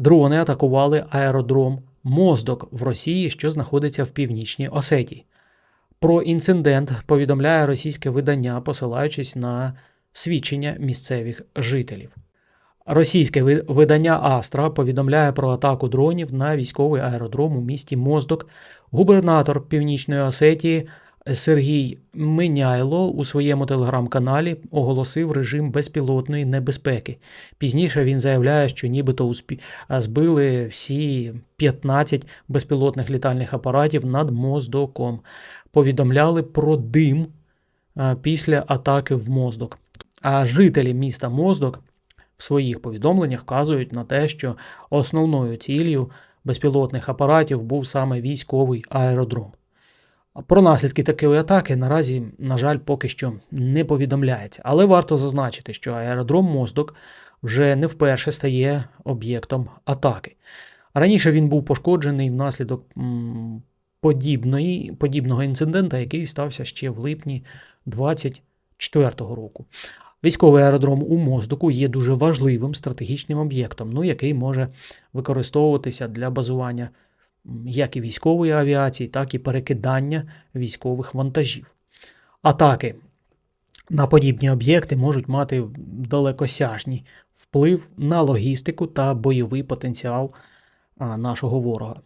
Дрони атакували аеродром Моздок в Росії, що знаходиться в північній Осетії. Про інцидент повідомляє російське видання, посилаючись на свідчення місцевих жителів. Російське ви- видання Астра повідомляє про атаку дронів на військовий аеродром у місті Моздок. Губернатор Північної Осетії Сергій Миняйло у своєму телеграм-каналі оголосив режим безпілотної небезпеки. Пізніше він заявляє, що нібито успі... збили всі 15 безпілотних літальних апаратів над Моздоком. Повідомляли про дим після атаки в Моздок. А жителі міста Моздок в своїх повідомленнях вказують на те, що основною ціллю безпілотних апаратів був саме військовий аеродром. Про наслідки такої атаки наразі, на жаль, поки що не повідомляється. Але варто зазначити, що аеродром Моздок вже не вперше стає об'єктом атаки. Раніше він був пошкоджений внаслідок подібної, подібного інцидента, який стався ще в липні 2024 року. Військовий аеродром у Моздоку є дуже важливим стратегічним об'єктом, ну, який може використовуватися для базування як і військової авіації, так і перекидання військових вантажів. Атаки на подібні об'єкти можуть мати далекосяжний вплив на логістику та бойовий потенціал нашого ворога.